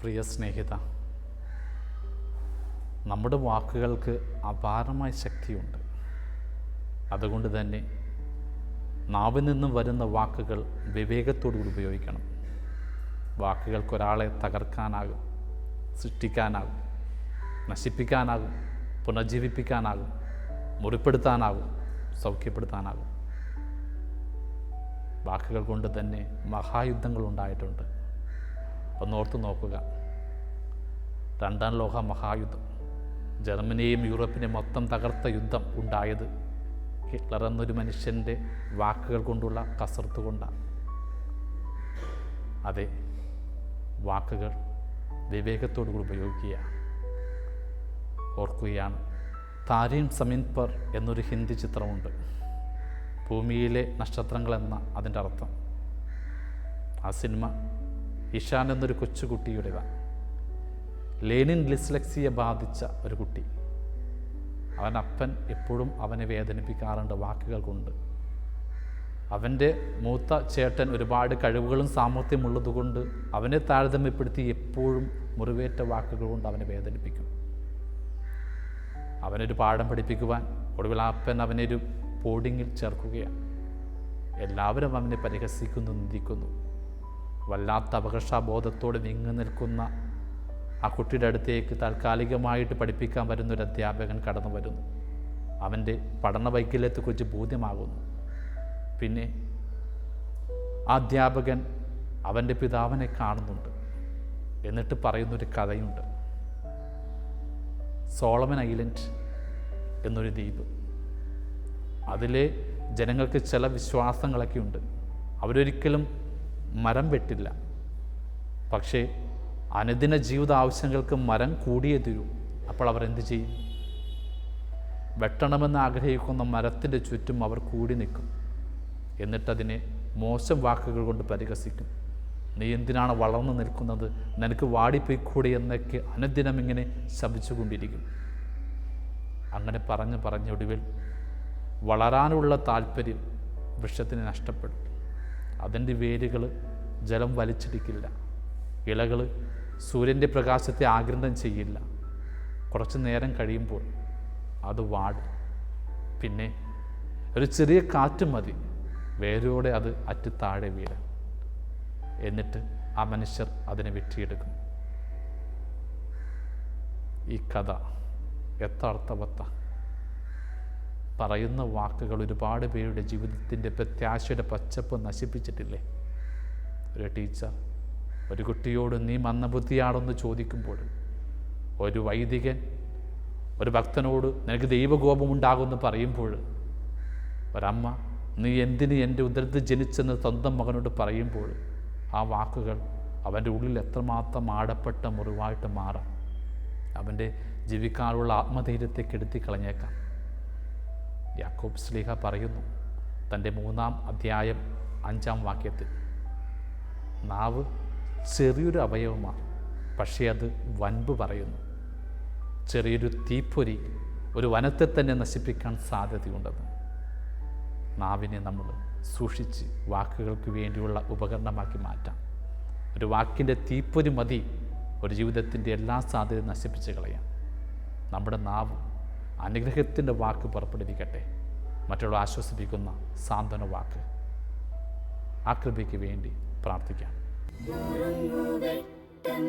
പ്രിയ സ്നേഹിത നമ്മുടെ വാക്കുകൾക്ക് അപാരമായ ശക്തിയുണ്ട്. അതുകൊണ്ട് തന്നെ നാവിൽ നിന്നും വരുന്ന വാക്കുകൾ വിവേകത്തോടുകൂടി ഉപയോഗിക്കണം. വാക്കുകൾക്ക് ഒരാളെ തകർക്കാനാകും സൃഷ്ടിക്കാനാകും നശിപ്പിക്കാനാകും പുനർജീവിപ്പിക്കാനാകും മുറിപ്പെടുത്താനാകും സൗഖ്യപ്പെടുത്താനാകും. വാക്കുകൾ കൊണ്ട് തന്നെ മഹായുദ്ധങ്ങൾ ഉണ്ടായിട്ടുണ്ട്. ഒന്നോർത്ത് നോക്കുക. രണ്ടാം ലോക മഹായുദ്ധം. ജർമ്മനിയെയും യൂറോപ്പിനെയും മൊത്തം തകർത്ത യുദ്ധം ഉണ്ടായത് ഹിറ്റ്ലർ എന്നൊരു മനുഷ്യന്റെ വാക്കുകൾ കൊണ്ടുള്ള കസർത്ത് കൊണ്ടാണ് അതെ വാക്കുകൾ വിവേകത്തോടു കൂടി ഉപയോഗിക്കുക. ഓർക്കുകയാണ് താരീം സമീൻ പർ എന്നൊരു ഹിന്ദി ചിത്രമുണ്ട്. ഭൂമിയിലെ നക്ഷത്രങ്ങൾ എന്ന അതിന്റെ അർത്ഥം. ആ സിനിമ ഇഷാൻ എന്നൊരു കൊച്ചുകുട്ടിയുടേതാണ്. ലേനിൻ ലിസ്ലക്സിയെ ബാധിച്ച ഒരു കുട്ടി. അവൻ അപ്പൻ എപ്പോഴും അവനെ വേദനിപ്പിക്കാറുണ്ട് വാക്കുകൾ കൊണ്ട് അവന്റെ മൂത്ത ചേട്ടൻ ഒരുപാട് കഴിവുകളും സാമർഥ്യമുള്ളതുകൊണ്ട് അവനെ താരതമ്യപ്പെടുത്തി എപ്പോഴും മുറിവേറ്റ വാക്കുകൾ കൊണ്ട് അവനെ വേദനിപ്പിക്കും. അവനൊരു പാഠം പഠിപ്പിക്കുവാൻ ഒടുവിൽ അപ്പൻ അവനെ ഒരു ബോർഡിങ്ങിൽ ചേർക്കുകയാണ്. എല്ലാവരും അവനെ പരിഹസിക്കുന്നു നിന്ദിക്കുന്നു. വല്ലാത്ത അപകർഷാബോധത്തോടെ നീങ്ങി നിൽക്കുന്ന ആ കുട്ടിയുടെ അടുത്തേക്ക് താൽക്കാലികമായിട്ട് പഠിപ്പിക്കാൻ വരുന്നൊരു അധ്യാപകൻ കടന്നു വരുന്നു. അവന്റെ പഠന വൈകല്യത്തെക്കുറിച്ച് ബോധ്യമാകുന്നു. പിന്നെ ആ അധ്യാപകൻ അവന്റെ പിതാവിനെ കാണുന്നുണ്ട്. എന്നിട്ട് പറയുന്നൊരു കഥയുണ്ട്. സോളമൻ ഐലൻഡ് എന്നൊരു ദ്വീപ്. അതിലെ ജനങ്ങൾക്ക് ചില വിശ്വാസങ്ങളൊക്കെ ഉണ്ട് അവരൊരിക്കലും മരം വെട്ടില്ല. പക്ഷേ അനുദിന ജീവിത ആവശ്യങ്ങൾക്ക് മരം കൂടിയേ തീരൂ അപ്പോൾ അവർ എന്തു ചെയ്യും? വെട്ടണമെന്ന് ആഗ്രഹിക്കുന്ന മരത്തിന്റെ ചുറ്റും അവർ കൂടി നിൽക്കും. എന്നിട്ടതിനെ മോശം വാക്കുകൾ കൊണ്ട് പരിഹസിക്കും. നീ എന്തിനാണ് വളർന്നു നിൽക്കുന്നത്? നിനക്ക് വാടിപ്പോയിക്കൂടി? എന്നൊക്കെ അനുദിനം ഇങ്ങനെ ശപിച്ചുകൊണ്ടിരിക്കും. അങ്ങനെ പറഞ്ഞ് പറഞ്ഞൊടുവിൽ വളരാനുള്ള താല്പര്യം വൃക്ഷത്തിന് നഷ്ടപ്പെടും. അതിന്റെ വേരുകൾ ജലം വലിച്ചെടുക്കില്ല. ഇലകൾ സൂര്യന്റെ പ്രകാശത്തെ ആഗ്രന്തം ചെയ്യില്ല. കുറച്ച് നേരം കഴിയുമ്പോൾ അത് വാടും. പിന്നെ ഒരു ചെറിയ കാറ്റ് മതി. വേരോടെ അത് അറ്റ് താഴെ വീഴാൻ എന്നിട്ട് ആ മനുഷ്യർ അതിനെ വെട്ടിയെടുക്കും. ഈ കഥ എത്ര അർത്ഥവത്ത പറയുന്ന വാക്കുകൾ ഒരുപാട് പേരുടെ ജീവിതത്തിന്റെ പ്രത്യാശയുടെ പച്ചപ്പ് നശിപ്പിച്ചിട്ടില്ലേ? ഒരു ടീച്ചർ ഒരു കുട്ടിയോട് നീ മന്ദബുദ്ധിയാണെന്ന് ചോദിക്കുമ്പോൾ ഒരു വൈദികൻ ഒരു ഭക്തനോട് നിനക്ക് ദൈവകോപമുണ്ടാകുമെന്ന് പറയുമ്പോൾ ഒരമ്മ നീ എന്തിന് എന്റെ ഉദരത്തിൽ ജനിച്ചെന്ന് സ്വന്തം മകനോട് പറയുമ്പോൾ ആ വാക്കുകൾ അവന്റെ ഉള്ളിൽ എത്രമാത്രം ആടപ്പെട്ട മുറിവായിട്ട് മാറാം. അവന്റെ ജീവിക്കാനുള്ള ആത്മധൈര്യത്തെ കെടുത്തി കളഞ്ഞേക്കാം യാക്കോബ് സ്ലീഹ പറയുന്നു തന്റെ മൂന്നാം അധ്യായം അഞ്ചാം വാക്യത്തിൽ നാവ് ചെറിയൊരു അവയവമാണ് പക്ഷേ അത് വൻപ് പറയുന്നു. ചെറിയൊരു തീപ്പൊരി ഒരു വനത്തെ തന്നെ നശിപ്പിക്കാൻ സാധ്യതയുണ്ടെന്ന്. നാവിനെ നമ്മൾ സൂക്ഷിച്ച് വാക്കുകൾക്ക് വേണ്ടിയുള്ള ഉപകരണമാക്കി മാറ്റാം. ഒരു വാക്കിന്റെ തീപ്പൊരി മതി ഒരു ജീവിതത്തിന്റെ എല്ലാ സാധ്യതയും നശിപ്പിച്ച് കളയാം. നമ്മുടെ നാവ് അനുഗ്രഹത്തിന്റെ വാക്ക് പുറപ്പെടുവിക്കട്ടെ. മറ്റുള്ള ആശ്വസിപ്പിക്കുന്ന സാന്ത്വന വാക്ക്. ആ കൃപയ്ക്ക് വേണ്ടി പ്രാർത്ഥിക്കാം. ഉറങ്ങുവെട്ടം